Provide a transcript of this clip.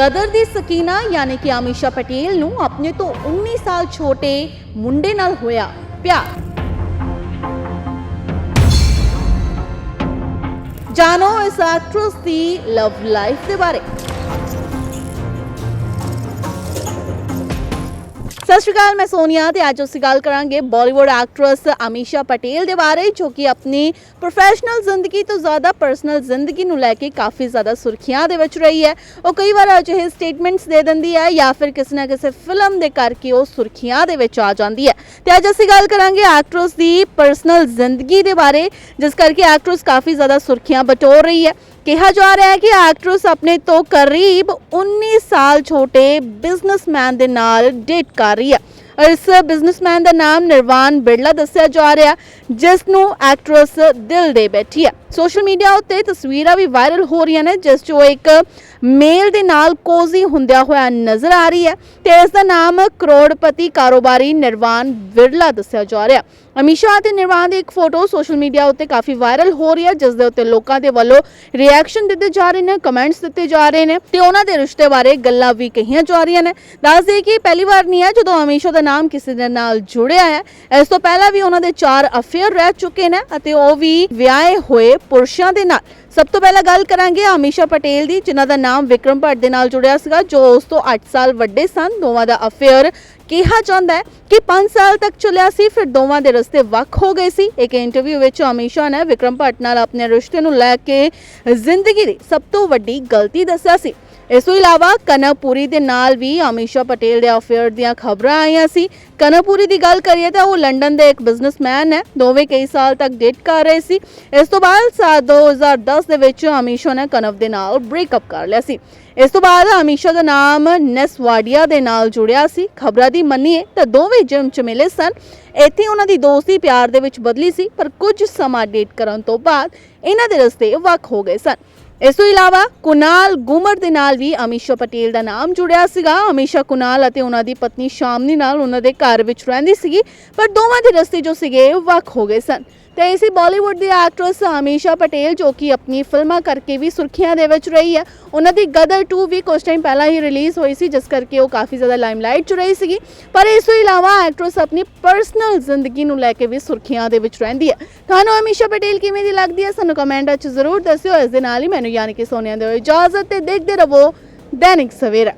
ਗਦਰ ਦੀ ਸਕੀਨਾ ਯਾਨੀ ਕਿ ਆਮਿਸ਼ਾ ਪਟੇਲ ਨੂੰ ਆਪਣੇ ਤੋਂ 19 ਸਾਲ ਛੋਟੇ ਮੁੰਡੇ ਨਾਲ ਹੋਇਆ ਪਿਆਰ। ਜਾਣੋ ਇਸ ਐਕਟਰੈਸ ਦੀ ਲਵ ਲਾਈਫ ਦੇ ਬਾਰੇ। ਸਤਿ ਸ਼੍ਰੀ ਅਕਾਲ, ਮੈਂ ਸੋਨੀਆ ਤੇ ਅੱਜ ਅਸੀਂ ਗੱਲ ਕਰਾਂਗੇ ਬਾਲੀਵੁੱਡ ਐਕਟਰੈਸ ਅਮੀਸ਼ਾ ਪਟੇਲ ਦੇ ਬਾਰੇ, ਜੋ ਕਿ ਆਪਣੀ ਪ੍ਰੋਫੈਸ਼ਨਲ ਜ਼ਿੰਦਗੀ ਤੋਂ ਜ਼ਿਆਦਾ ਪਰਸਨਲ ਜ਼ਿੰਦਗੀ ਨੂੰ ਲੈ ਕੇ ਕਾਫੀ ਜ਼ਿਆਦਾ ਸੁਰਖੀਆਂ ਦੇ ਵਿੱਚ ਰਹੀ ਹੈ। ਉਹ ਕਈ ਵਾਰ ਅਜਿਹੇ ਸਟੇਟਮੈਂਟਸ ਦੇ ਦਿੰਦੀ ਹੈ ਜਾਂ ਫਿਰ ਕਿਸੇ ਨਾ ਕਿਸੇ ਫਿਲਮ ਦੇ ਕਰਕੇ ਉਹ ਸੁਰਖੀਆਂ ਦੇ ਵਿੱਚ ਆ ਜਾਂਦੀ ਹੈ। ਤੇ ਅੱਜ ਅਸੀਂ ਗੱਲ ਕਰਾਂਗੇ ਐਕਟਰੈਸ ਦੀ ਪਰਸਨਲ ਜ਼ਿੰਦਗੀ ਦੇ ਬਾਰੇ, ਜਿਸ ਕਰਕੇ ਐਕਟਰੈਸ ਕਾਫੀ ਜ਼ਿਆਦਾ ਸੁਰਖੀਆਂ ਬਟੋਰ ਰਹੀ ਹੈ। ਕਿਹਾ ਜਾ ਰਿਹਾ ਹੈ ਕਿ ਐਕਟਰਸ ਆਪਣੇ ਤੋਂ ਕਰੀਬ 19 ਸਾਲ ਛੋਟੇ ਬਿਜ਼ਨਸਮੈਨ ਦੇ ਨਾਲ ਡੇਟ ਕਰ ਰਹੀ ਹੈ। ਇਸ ਬਿਜ਼ਨਸਮੈਨ ਦਾ ਨਾਮ ਨਿਰਵਾਨ ਬਿਰਲਾ ਦੱਸਿਆ ਜਾ ਰਿਹਾ, ਜਿਸ ਨੂੰ ਐਕਟਰੈਸ ਦਿਲ ਦੇ ਬੈਠੀ ਹੈ। ਸੋਸ਼ਲ ਮੀਡੀਆ ਉੱਤੇ ਤਸਵੀਰਾਂ ਵੀ ਵਾਇਰਲ ਹੋ ਰਹੀਆਂ ਨੇ, ਜਿਸ 'ਚ ਉਹ ਇੱਕ ਮੇਲ ਦੇ ਨਾਲ ਕੋਜ਼ੀ ਹੁੰਦਿਆ ਹੋਇਆ ਨਜ਼ਰ ਆ ਰਹੀ ਹੈ ਤੇ ਇਸ ਦਾ ਨਾਮ ਕਰੋੜਪਤੀ ਕਾਰੋਬਾਰੀ ਨਿਰਵਾਨ ਬਿਰਲਾ ਦੱਸਿਆ ਜਾ ਰਿਹਾ। ਅਮੀਸ਼ਾ ਅਤੇ ਨਿਰਵਾਨ ਦੀ ਇੱਕ ਫੋਟੋ ਸੋਸ਼ਲ ਮੀਡੀਆ ਉੱਤੇ ਕਾਫੀ ਵਾਇਰਲ ਹੋ ਰਹੀ ਹੈ, ਜਿਸ ਦੇ ਉੱਤੇ ਲੋਕਾਂ ਦੇ ਵੱਲੋਂ ਰਿਐਕਸ਼ਨ ਦਿੱਤੇ ਜਾ ਰਹੇ ਨੇ ਕਮੈਂਟਸ ਦਿੱਤੇ ਜਾ ਰਹੇ ਨੇ ਤੇ ਉਹਨਾਂ ਦੇ ਰਿਸ਼ਤੇ ਬਾਰੇ ਗੱਲਾਂ ਵੀ ਕਹੀਆਂ ਜਾ ਰਹੀਆਂ ਨੇ। ਦੱਸ ਦਈਏ ਕਿ ਪਹਿਲੀ ਵਾਰ ਨਹੀਂ ਹੈ ਜਦੋਂ ਅਮੀਸ਼ਾ ਦਾ ਨਾਮ ਕਿਸੇ ਦੇ ਨਾਲ ਜੁੜਿਆ ਹੈ। ਇਸ ਤੋਂ ਪਹਿਲਾਂ ਵੀ ਉਹਨਾਂ ਦੇ ਚਾਰ ਅਫੇਅਰ ਰਹਿ ਚੁੱਕੇ ਨੇ ਅਤੇ ਉਹ ਵੀ ਵਿਆਹੇ ਹੋਏ ਪੁਰਸ਼ਾਂ ਦੇ ਨਾਲ। ਸਭ ਤੋਂ ਪਹਿਲਾਂ ਗੱਲ ਕਰਾਂਗੇ ਅਮੀਸ਼ਾ ਪਟੇਲ ਦੀ, ਜਿਨ੍ਹਾਂ ਦਾ ਨਾਮ ਵਿਕਰਮ ਭੱਟ ਦੇ ਨਾਲ ਜੁੜਿਆ ਸੀਗਾ, ਜੋ ਉਸ ਤੋਂ 8 ਸਾਲ ਵੱਡੇ ਸਨ। ਦੋਵਾਂ ਦਾ ਅਫੇਅਰ ਕਿਹਾ ਜਾਂਦਾ ਹੈ ਕਿ 5 ਸਾਲ ਤੱਕ ਚੱਲਿਆ ਸੀ, ਫਿਰ ਦੋਵਾਂ ਦੇ ਰਸਤੇ ਵੱਖ ਹੋ ਗਏ ਸੀ। ਇੱਕ ਇੰਟਰਵਿਊ ਵਿੱਚ ਅਮੀਸ਼ਾ ਨੇ ਵਿਕਰਮ ਭੱਟ ਨਾਲ ਆਪਣੇ ਰਿਸ਼ਤੇ ਨੂੰ ਲੈ ਕੇ ਜ਼ਿੰਦਗੀ ਦੀ ਸਭ ਤੋਂ ਵੱਡੀ ਗਲਤੀ ਦੱਸਿਆ ਸੀ। ਇਸ ਤੋਂ ਇਲਾਵਾ ਕਨਪੂਰੀ ਦੇ ਨਾਲ ਵੀ ਅਮੀਸ਼ਾ ਪਟੇਲ ਦੇ ਅਫੇਅਰ ਦੀਆਂ ਖਬਰਾਂ ਆਈਆਂ ਸੀ। ਕਨਪੂਰੀ ਦੀ ਗੱਲ ਕਰੀਏ ਤਾਂ ਉਹ ਲੰਡਨ ਦੇ ਇੱਕ ਬਿਜ਼ਨਸਮੈਨ ਹੈ। ਦੋਵੇਂ ਕਈ ਸਾਲ ਤੱਕ ਡੇਟ ਕਰ ਰਹੇ ਸੀ। ਇਸ ਤੋਂ ਬਾਅਦ ਸਾਲ 2010 ਦੇ ਵਿੱਚ ਅਮੀਸ਼ਾ ਨੇ ਕਨਵ ਦੇ ਨਾਲ ਬ੍ਰੇਕਅਪ ਕਰ ਲਿਆ ਸੀ। ਇਸ ਤੋਂ ਬਾਅਦ ਅਮੀਸ਼ਾ ਦਾ ਨਾਮ ਨੈਸਵਾਡੀਆ ਦੇ ਨਾਲ ਜੁੜਿਆ ਸੀ। ਖਬਰਾਂ ਦੀ ਮੰਨੀਏ ਤਾਂ ਦੋਵੇਂ ਜਿਮ ਚ ਮਿਲੇ ਸਨ। ਇੱਥੇ ਉਹਨਾਂ ਦੀ ਦੋਸਤੀ ਪਿਆਰ ਦੇ ਵਿੱਚ ਬਦਲੀ ਸੀ, ਪਰ ਕੁਝ ਸਮਾਂ ਡੇਟ ਕਰਨ ਤੋਂ ਬਾਅਦ ਇਹਨਾਂ ਦੇ ਰਸਤੇ ਵੱਖ ਹੋ ਗਏ ਸਨ। ਇਸ ਤੋਂ ਇਲਾਵਾ ਕੁਨਾਲ ਗੁਮਰ ਦੇ ਨਾਲ ਵੀ ਅਮੀਸ਼ਾ ਪਟੇਲ ਦਾ ਨਾਮ ਜੁੜਿਆ ਸੀਗਾ। ਅਮੀਸ਼ਾ, ਕੁਨਾਲ ਅਤੇ ਉਹਨਾਂ ਦੀ ਪਤਨੀ ਸ਼ਾਮਨੀ ਨਾਲ ਉਹਨਾਂ ਦੇ ਘਰ ਵਿੱਚ ਰਹਿੰਦੀ ਸੀਗੀ, ਪਰ ਦੋਵਾਂ ਦੇ ਰਸਤੇ ਜੋ ਸੀਗੇ ਵੱਖ ਹੋ ਗਏ ਸਨ। ਤੇ ਇਸੇ ਬਾਲੀਵੁੱਡ ਦੀ ਐਕਟਰੈਸ ਅਮੀਸ਼ਾ ਪਟੇਲ ਜੋ ਕਿ ਆਪਣੀ ਫਿਲਮਾਂ ਕਰਕੇ ਵੀ ਸੁਰਖੀਆਂ ਦੇ ਵਿੱਚ ਰਹੀ ਹੈ, ਉਹਨਾਂ ਦੀ ਗਦਰ 2 ਵੀ ਕੁਝ ਟਾਈਮ ਪਹਿਲਾਂ ਹੀ ਰਿਲੀਜ਼ ਹੋਈ ਸੀ, ਜਿਸ ਕਰਕੇ ਉਹ ਕਾਫੀ ਜ਼ਿਆਦਾ ਲਾਈਮਲਾਈਟ 'ਚ ਰਹੀ ਸੀਗੀ। ਪਰ ਇਸ ਤੋਂ ਇਲਾਵਾ ਐਕਟਰੈਸ ਆਪਣੀ ਪਰਸਨਲ ਜ਼ਿੰਦਗੀ ਨੂੰ ਲੈ ਕੇ ਵੀ ਸੁਰਖੀਆਂ ਦੇ ਵਿੱਚ ਰਹਿੰਦੀ ਹੈ। ਤੁਹਾਨੂੰ ਅਮੀਸ਼ਾ ਪਟੇਲ ਕਿਵੇਂ ਦੀ ਲੱਗਦੀ ਹੈ? ਸਾਨੂੰ ਕਮੈਂਟ ਵਿੱਚ ਜ਼ਰੂਰ ਦੱਸਿਓ। ਇਸ ਦੇ ਨਾਲ ਹੀ ਮੈਨੂੰ ਯਾਨੀ ਕਿ ਸੋਨੀਆ ਦਿਓ ਇਜਾਜ਼ਤ ਤੇ ਦੇਖਦੇ ਰਹੋ ਦੈਨਿਕ ਸਵੇਰਾ।